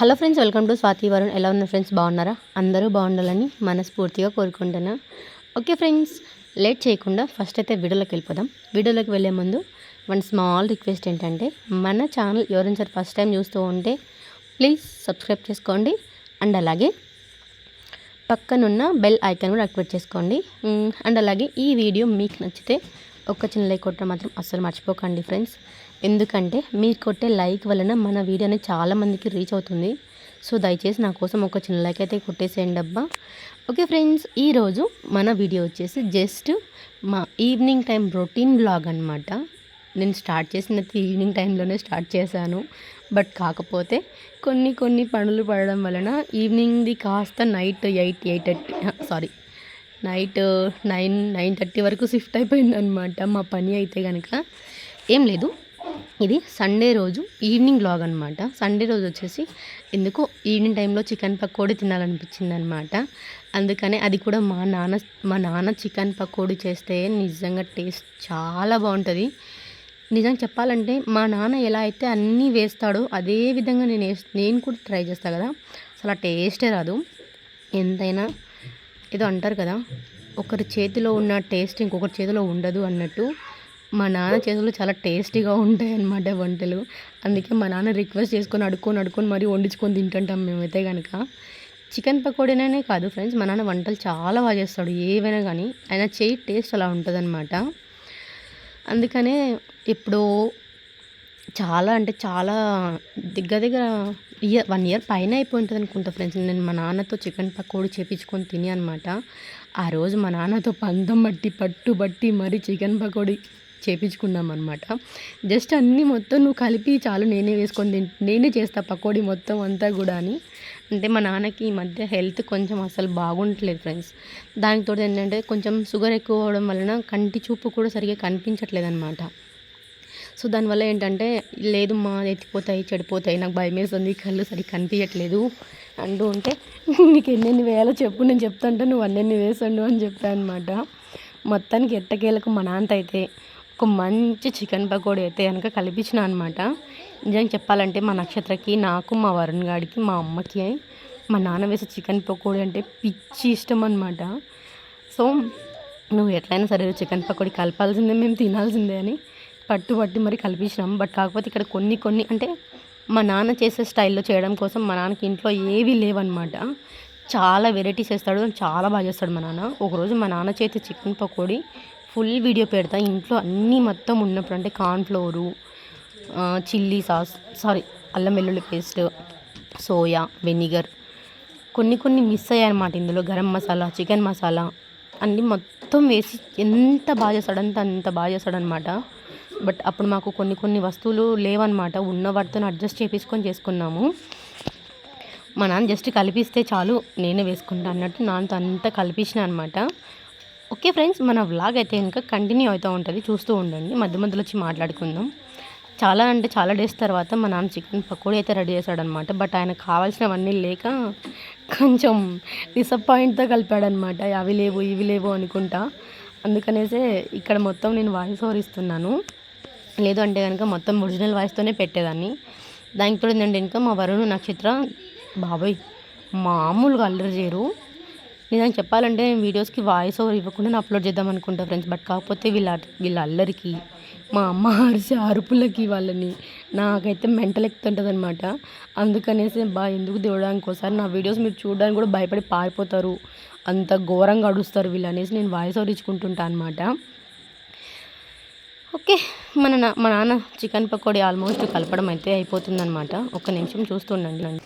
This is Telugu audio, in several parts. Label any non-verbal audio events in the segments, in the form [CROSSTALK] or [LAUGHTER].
Hello friends welcome to Swathi Varun. ఎలా ఉన్నారు ఫ్రెండ్స్? బాగున్నారా? అందరూ బాగుండాలని మనస్ఫూర్తిగా కోరుకుంటున్నా. ఓకే ఫ్రెండ్స్ లేట్ చేయకుండా ఫస్ట్ అయితే వీడియోలోకి వెళ్ళిపోదాం. వీడియోలోకి వెళ్ళే ముందు వన్ స్మాల్ రిక్వెస్ట్ ఏంటంటే మన ఛానల్ ఎవరైనా సరే ఫస్ట్ టైం చూస్తూ ఉంటే ప్లీజ్ సబ్స్క్రైబ్ చేసుకోండి. అండ్ అలాగే పక్కనున్న బెల్ ఐకాన్ కూడా యాక్టివేట్ చేసుకోండి. అండ్ అలాగే ఈ వీడియో మీకు నచ్చితే ఒక్క చిన్న లైక్ కొట్టడం మాత్రం అస్సలు మర్చిపోకండి ఫ్రెండ్స్. ఎందుకంటే మీరు కొట్టే లైక్ వలన మన వీడియో అనేది చాలామందికి రీచ్ అవుతుంది. సో దయచేసి నా కోసం ఒక చిన్న లైక్ అయితే కొట్టేసేయండి అబ్బా. ఓకే ఫ్రెండ్స్ ఈరోజు మన వీడియో వచ్చేసి జస్ట్ మా ఈవినింగ్ టైం రొటీన్ బ్లాగ్ అనమాట నేను స్టార్ట్ చేసినది ఈవినింగ్ టైంలోనే స్టార్ట్ చేశాను. బట్ కాకపోతే కొన్ని కొన్ని పనులు పడడం వలన ఈవినింగ్ది కాస్త night eight eight thirty sorry night nine nine thirty వరకు షిఫ్ట్ అయిపోయింది అనమాట మా పని అయితే కనుక ఏం లేదు ఇది సండే రోజు ఈవినింగ్ బ్లాగ్ అనమాట సండే రోజు వచ్చేసి ఎందుకో ఈవినింగ్ టైంలో చికెన్ పకోడీ తినాలనిపించింది అనమాట అందుకనే అది కూడా మా నాన్న మా నాన్న చికెన్ పకోడీ చేస్తే నిజంగా టేస్ట్ చాలా బాగుంటుంది. నిజంగా చెప్పాలంటే మా నాన్న ఎలా అయితే అన్నీ వేస్తాడో అదే విధంగా నేను వేస్ నేను కూడా ట్రై చేస్తాను కదా. అసలు ఆ టేస్టే రాదు. ఎంతైనా ఏదో అంటారు కదా ఒకరి చేతిలో ఉన్న టేస్ట్ ఇంకొకరి చేతిలో ఉండదు అన్నట్టు. మా నాన్న చేతులు చాలా టేస్టీగా ఉంటాయి అన్నమాట వంటలు. అందుకే మా నాన్న రిక్వెస్ట్ చేసుకొని అడుక్కొని అడుక్కొని మరీ వండించుకొని తింటుంటాం మేమైతే కనుక చికెన్ పకోడీనే కాదు ఫ్రెండ్స్ మా నాన్న వంటలు చాలా బాగా చేస్తాడు ఏవైనా కానీ. ఆయన చేయి టేస్ట్ అలా ఉంటుందన్నమాట. అందుకనే ఎప్పుడో చాలా అంటే చాలా దగ్గర దగ్గర ఇయర్ వన్ ఇయర్ పైన అయిపోయింటుంది అనుకుంటా ఫ్రెండ్స్. నేను మా నాన్నతో చికెన్ పకోడీ చేపించుకొని తిని అనమాట ఆ రోజు మా నాన్నతో పందం బట్టి పట్టు బట్టి మరీ చికెన్ పకోడీ చేపించుకున్నాం అనమాట జస్ట్ అన్నీ మొత్తం నువ్వు కలిపి చాలు నేనే వేసుకొని తింట నేనే చేస్తా పకోడీ మొత్తం అంతా కూడా అని అంటే మా నాన్నకి ఈ మధ్య హెల్త్ కొంచెం అసలు బాగుండట్లేదు ఫ్రెండ్స్. దానితో ఏంటంటే కొంచెం షుగర్ ఎక్కువ అవడం వలన కంటి చూపు కూడా సరిగ్గా కనిపించట్లేదు అనమాట సో దానివల్ల ఏంటంటే లేదు మా ఎత్తిపోతాయి చెడిపోతాయి నాకు భయం వేస్తుంది కళ్ళు సరిగ్గా కనిపించట్లేదు అంటూ ఉంటే [LAUGHS] నీకు ఎన్నెన్ని వేయాలో చెప్పు నేను చెప్తాంటే నువ్వు అన్నెన్ని వేసండు అని చెప్పాను అనమాట మొత్తానికి ఎట్టకేలకు మా నాన్న అయితే ఒక మంచి చికెన్ పకోడీ అయితే కనుక కలిపించిన అనమాట నిజంగా చెప్పాలంటే మా నక్షత్రకి నాకు మా వరుణ్ గాడికి మా అమ్మకి మా నాన్న వేసే చికెన్ పకోడీ అంటే పిచ్చి ఇష్టం అనమాట సో నువ్వు ఎట్లయినా సరే చికెన్ పకోడీ కలపాల్సిందే మేము తినాల్సిందే అని పట్టు పట్టి మరి కలిపించినాం బట్ కాకపోతే ఇక్కడ కొన్ని కొన్ని అంటే మా నాన్న చేసే స్టైల్లో చేయడం కోసం మా నాన్నకి ఇంట్లో ఏవీ లేవన్నమాట. చాలా వెరైటీస్ వేస్తాడు చాలా బాగా చేస్తాడు మా నాన్న. ఒకరోజు మా నాన్న చేతి చికెన్ పకోడీ ఫుల్ వీడియో పెడతా. ఇంట్లో అన్నీ మొత్తం ఉన్నప్పుడు అంటే కార్న్ఫ్లోరు చిల్లీ సాస్ సారీ అల్లం వెల్లుల్లి పేస్ట్ సోయా వెనిగర్ కొన్ని కొన్ని మిస్ అయ్యాయన్నమాట ఇందులో. గరం మసాలా చికెన్ మసాలా అన్నీ మొత్తం వేసి ఎంత బాగా చేస్తాడు అంత అంత బాగా చేస్తాడనమాట బట్ అప్పుడు మాకు కొన్ని కొన్ని వస్తువులు లేవన్నమాట. ఉన్న వాటితో అడ్జస్ట్ చేపించుకొని చేసుకున్నాము. మా నాన్న జస్ట్ కలిపిస్తే చాలు నేనే వేసుకుంటా అన్నట్టు నాన్నతో అంతా కలిపించిన అనమాట ఓకే ఫ్రెండ్స్ మన వ్లాగ్ అయితే ఇంకా కంటిన్యూ అవుతూ ఉంటుంది. చూస్తూ ఉండండి. మధ్య మధ్యలో వచ్చి మాట్లాడుకుందాం. చాలా అంటే చాలా డేస్ తర్వాత మా నాన్న చికెన్ పకోడీ అయితే రెడీ చేశాడనమాట. బట్ ఆయన కావాల్సినవన్నీ లేక కొంచెం డిసప్పాయింట్తో కలిపాడనమాట. అవి లేవు ఇవి లేవు అనుకుంటా. అందుకనేసే ఇక్కడ మొత్తం నేను వాయిస్ ఓవర్ ఇస్తున్నాను. లేదు అంటే కనుక మొత్తం ఒరిజినల్ వాయిస్తోనే పెట్టేదాన్ని. దానికి తోడు ఏంటంటే ఇంకా మా వరుణ్ నక్షత్ర బాబాయ్ మామూలుగా అల్లరి చేయరు. నిజంగా చెప్పాలంటే నేను వీడియోస్కి వాయిస్ ఓవర్ ఇవ్వకుండా నేను అప్లోడ్ చేద్దాం అనుకుంటా ఫ్రెండ్స్ బట్ కాకపోతే వీళ్ళ వీళ్ళ అల్లరికి మా అమ్మ అరిసే అరుపులకి వాళ్ళని నాకైతే మెంటల్ ఎక్కుతుంటుంది అనమాట అందుకనేసి బా ఎందుకు దేవుడానికి ఒకసారి నా వీడియోస్ మీరు చూడడానికి కూడా భయపడి పారిపోతారు. అంత ఘోరంగా అడుస్తారు వీళ్ళు అనేసి నేను వాయిస్ ఓవర్ ఇచ్చుకుంటుంటా అనమాట ఓకే మన నా మా నాన్న చికెన్ పకోడీ ఆల్మోస్ట్ కలపడం అయితే అయిపోతుందన్నమాట. ఒక్క నిమిషం చూస్తుండండి నన్ను.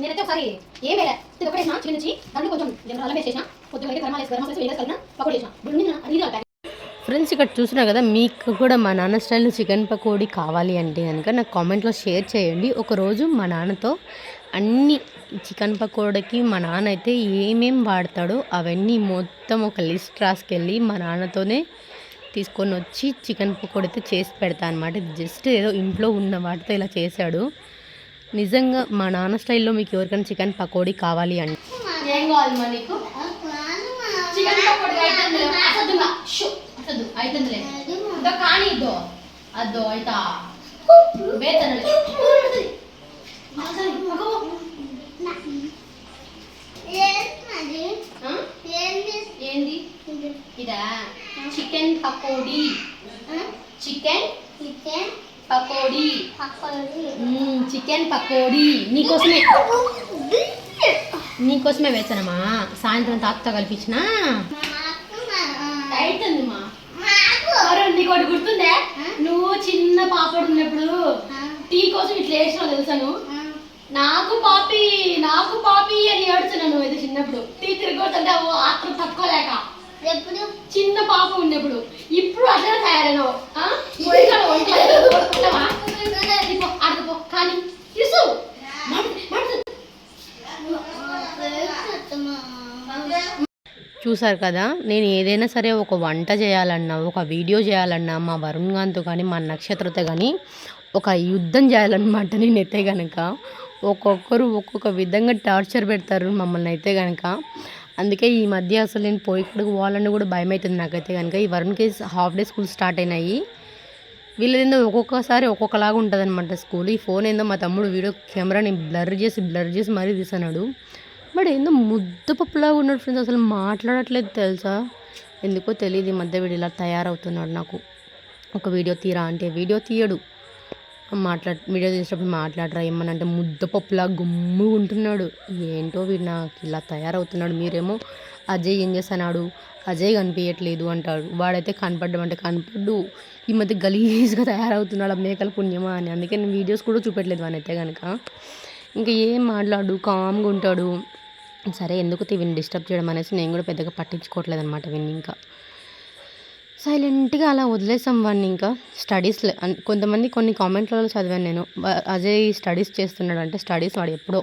నేనైతే ఒకసారి ఏం వేలే ఇది ఒకటి వేసిన చికెన్ నుంచి దాంట్లో కొంచెం నేను అల్లం వేసేసిన కొద్దిగా అయితే గరం వేసి గరం వేసి వేసి పకోడీ చేసిన. రెండు అది ప్యాకెట్ ఫ్రెండ్స్ ఇక్కడ చూసినా కదా మీకు కూడా మా నాన్న స్టైల్లో చికెన్ పకోడీ కావాలి అంటే కనుక నాకు కామెంట్లో షేర్ చేయండి. ఒకరోజు మా నాన్నతో అన్ని చికెన్ పకోడీకి మా నాన్న అయితే ఏమేం వాడతాడో అవన్నీ మొత్తం ఒక లిస్ట్ రాసుకెళ్ళి మా నాన్నతోనే తీసుకొని వచ్చి చికెన్ పకోడీ అయితే చేసి పెడతా అనమాట జస్ట్ ఏదో ఇంట్లో ఉన్న వాటితో ఇలా చేశాడు నిజంగా మా నాన్న స్టైల్లో మీకు ఎవరికైనా చికెన్ పకోడీ కావాలి అంటే ఏం కావాలి మా నీకు చికెన్ పకోడీ ఐటమ్ అసలు షూ ಆಯ್ತಂದ್ರೆ ಇದ್ದೋ ಕಾಣಿ ಇದ್ದೋ ಅದ್ದೋ ಆಯ್ತಾ ಬೇತನಳೆ ఏంది ఇదా చికెన్ పకోడీ. చికెన్? పకోడీ. మ్మ్, చికెన్ పకోడీ. నీకోసమే. నీకోసమే వేసానమ్మా. సాయంత్రం తాతతో కల్పించిన? మా మరి నీకు ఒకటి గుర్తుందే నువ్వు చిన్న పాపడు ఉన్నప్పుడు టీ కోసం ఇట్లా వేసినావు తెలుసాను నాకు పాపి నాకు పాపి అని ఏడుచున్నాను ఇది చిన్నప్పుడు. టీ తిరగొద్దంటే ఓ ఆత్రం తట్టుకోలేక. ఎప్పుడు? చిన్న పాప ఉన్నప్పుడు. ఇప్పుడు [LAUGHS] కానీ ఇసు. చూసారు కదా నేను ఏదైనా సరే ఒక వంట చేయాలన్నా ఒక వీడియో చేయాలన్నా మా వరుణ్ గాంతో కానీ మా నక్షత్రతో కానీ ఒక యుద్ధం చేయాలన్నమాట నేనైతే కనుక ఒక్కొక్కరు ఒక్కొక్క విధంగా టార్చర్ పెడతారు మమ్మల్ని అయితే కనుక అందుకే ఈ మధ్య అసలు నేను పోయి ఇక్కడికి పోవాలని కూడా భయం అవుతుంది నాకైతే కనుక. ఈ వరుణ్కి హాఫ్ డే స్కూల్ స్టార్ట్ అయినాయి. వీళ్ళదేందో ఒక్కొక్కసారి ఒక్కొక్కలాగా ఉంటుంది అనమాట స్కూల్ ఈ ఫోన్ ఏందో మా తమ్ముడు వీడియో కెమెరాని బ్లర్ చేసి బ్లర్ చేసి మరీ తీసాడు బట్ ఏందో ముద్దపప్పులాగా ఉన్నాడు ఫ్రెండ్స్ అసలు మాట్లాడట్లేదు తెలుసా? ఎందుకో తెలియదు ఈ మధ్య వీడు ఇలా తయారవుతున్నాడు నాకు. ఒక వీడియో తీరా అంటే వీడియో తీయడు. మాట్లాడ వీడియో తీసేటప్పుడు మాట్లాడరా ఏమని అంటే ముద్దపప్పులా గుమ్ము ఉంటున్నాడు. ఏంటో వీడు నాకు ఇలా తయారవుతున్నాడు మీరేమో. అజయ్ ఏం చేస్తున్నాడు? అజయ్ కనిపించట్లేదు అంటాడు. వాడైతే కనపడ్డం కనపడ్డు. ఈ మధ్య గలీజ్గా తయారవుతున్నాడు ఆ మేకల పుణ్యమా అని. అందుకే నేను వీడియోస్ కూడా చూపెట్టలేదు వానైతే కనుక ఇంకా ఏం మాట్లాడు? కామ్గా ఉంటాడు. సరే ఎందుకు వీడిని డిస్టర్బ్ చేయడం అనేసి నేను కూడా పెద్దగా పట్టించుకోవట్లేదు అనమాట వీడిని ఇంకా. సైలెంట్గా అలా వదిలేసాం వాడిని ఇంకా. స్టడీస్ కొంతమంది కొన్ని కామెంట్లలో చదివాను నేను. అజయ్ స్టడీస్ చేస్తున్నాడు అంటే స్టడీస్ వాడు ఎప్పుడో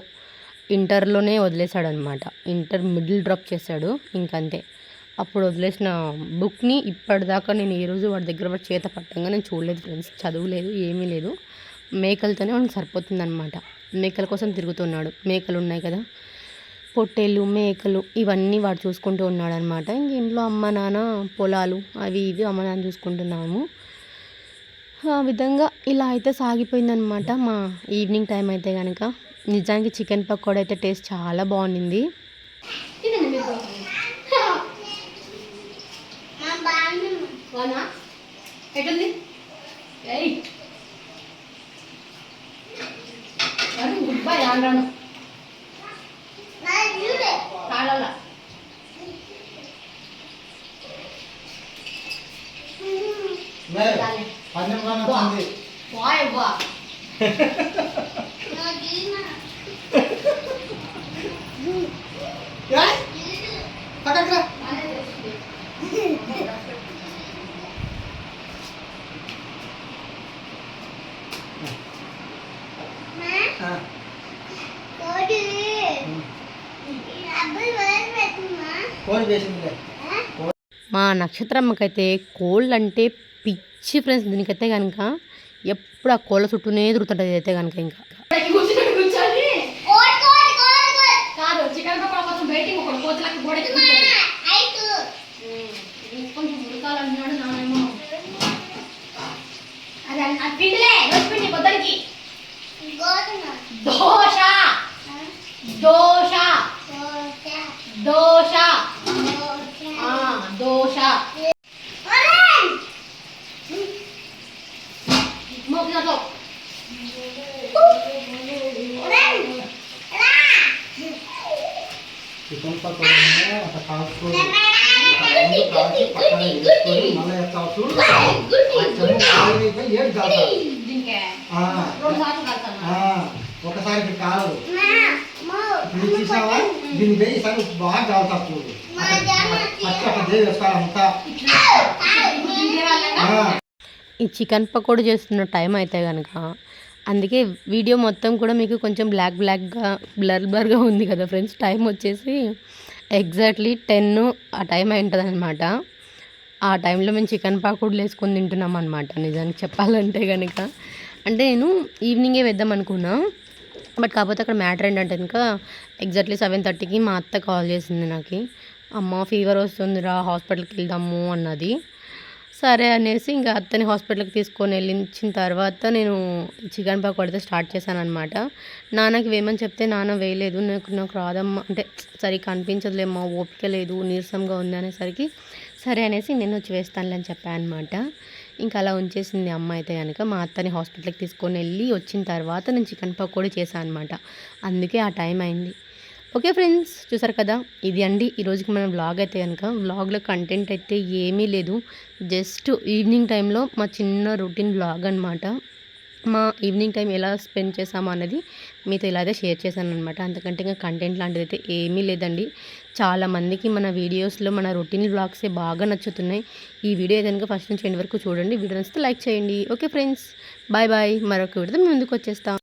ఇంటర్లోనే వదిలేశాడు అనమాట ఇంటర్ మిడిల్ డ్రాప్ చేశాడు ఇంకంతే. అప్పుడు వదిలేసిన బుక్ని ఇప్పటిదాకా నేను ఈరోజు రోజు వాడి దగ్గర వాడి చేత పట్టంగా నేను చూడలేదు ఫ్రెండ్స్ చదువులేదు ఏమీ లేదు. మేకలతోనే వాడికి సరిపోతుందన్నమాట మేకల కోసం తిరుగుతున్నాడు. మేకలు ఉన్నాయి కదా. పొట్టేళ్ళు మేకలు ఇవన్నీ వాడు చూసుకుంటూ ఉన్నాడనమాట. ఇంక ఇంట్లో అమ్మ నాన్న పొలాలు అవి ఇవి అమ్మ నాన్న చూసుకుంటున్నాము. ఆ విధంగా ఇలా అయితే సాగిపోయిందనమాట మా ఈవినింగ్ టైం అయితే కనుక నిజానికి చికెన్ పకోడా అయితే టేస్ట్ చాలా బాగుండింది. బాగుంది ఎటుంది గుడ్ బై రాను నా చూడే కాలాల [LAUGHS] పక్కకి మా? నక్షత్రమ్మకైతే కోళ్ళు అంటే పిచ్చి ఫ్రెండ్స్ దీనికైతే కనుక ఎప్పుడు ఆ కోళ్ళ చుట్టూనే తిరుగుతుంటుంది అయితే కనుక ఇంకా. కూర్చొని కూర్చొని కోడి కోడి కోడి కోడి కాదు చికెన్ పకోడా కోసం వెయిటింగ్ ఒకటి కోతులకి గోడకి కూర్చొని ఐదు కొంచెం ఉడకాలన్నాడు నానేమో అది అది పిండిలే రోజు పిండి పొద్దునికి గోధుమ దోశ దోశ దోశ దోశ దోశ ఆ, దోశ ఆరెంజ్ మోపినతో ఆరెంజ్ రా చికెన్ పకోడీ ఒక ముందు కాల్చి పక్కన వేసుకొని మళ్ళీ కాదు చూసావా దీన్ని వేయి సరే బాగా కాలుతావు చూడు ఫస్ట్ దేవి ఈ చికెన్ పకోడీ చేస్తున్న టైం అయితే కనుక అందుకే వీడియో మొత్తం కూడా మీకు కొంచెం బ్లాక్ బ్లాక్గా బ్లర్ బ్లర్గా ఉంది కదా ఫ్రెండ్స్ టైం వచ్చేసి ఎగ్జాక్ట్లీ టెన్ ఆ టైం అయి ఉంటుంది అనమాట ఆ టైంలో మేము చికెన్ పకోడీలు వేసుకొని తింటున్నాం అనమాట నిజానికి చెప్పాలంటే కనుక అంటే నేను ఈవినింగే వేద్దాం అనుకున్నా. బట్ కాకపోతే అక్కడ మ్యాటర్ ఏంటంటే ఇంకా ఎగ్జాక్ట్లీ సెవెన్ థర్టీకి మా అత్త కాల్ చేసింది నాకు. అమ్మ ఫీవర్ వస్తుందిరా హాస్పిటల్కి వెళ్దాము అన్నది. సరే అనేసి ఇంకా అత్తని హాస్పిటల్కి తీసుకొని వెళ్ళించిన తర్వాత నేను చికెన్ పకోడీతో స్టార్ట్ చేశాను అనమాట నాన్నకి వేయమని చెప్తే నాన్న వేయలేదు. నాకు నాకు రాదమ్మా అంటే సరిగ్గా అనిపించదులేమ్మా ఓపిక లేదు నీరసంగా ఉంది అనేసరికి సరే అనేసి నేను వచ్చి వేస్తానులే అని చెప్పాను అనమాట ఇంకా అలా ఉంచేసింది అమ్మ అయితే కనుక మా అత్తని హాస్పిటల్కి తీసుకొని వెళ్ళి వచ్చిన తర్వాత నేను చికెన్ పకోడీ చేశాను అనమాట అందుకే ఆ టైం అయింది. ఓకే ఫ్రెండ్స్ చూసారు కదా? ఇది అండి. ఈరోజుకి మనం వ్లాగ్ అయితే కనుక వ్లాగ్లో కంటెంట్ అయితే ఏమీ లేదు. జస్ట్ ఈవినింగ్ టైంలో మా చిన్న రొటీన్ వ్లాగ్ అనమాట మా ఈవినింగ్ టైం ఎలా స్పెండ్ చేసామో అనేది మీతో ఇలా అయితే షేర్ చేశాను అనమాట అంతకంటే ఇంకా కంటెంట్ లాంటిది అయితే ఏమీ లేదండి. చాలామందికి మన వీడియోస్లో మన రొటీన్ వ్లాగ్సే బాగా నచ్చుతున్నాయి. ఈ వీడియో కనుక ఫస్ట్ నుంచి ఎండ్ వరకు చూడండి. వీడియో నచ్చితే లైక్ చేయండి. ఓకే ఫ్రెండ్స్ బాయ్ బాయ్ మరొక వీడియోతో మేము ముందుకు వచ్చేస్తాం.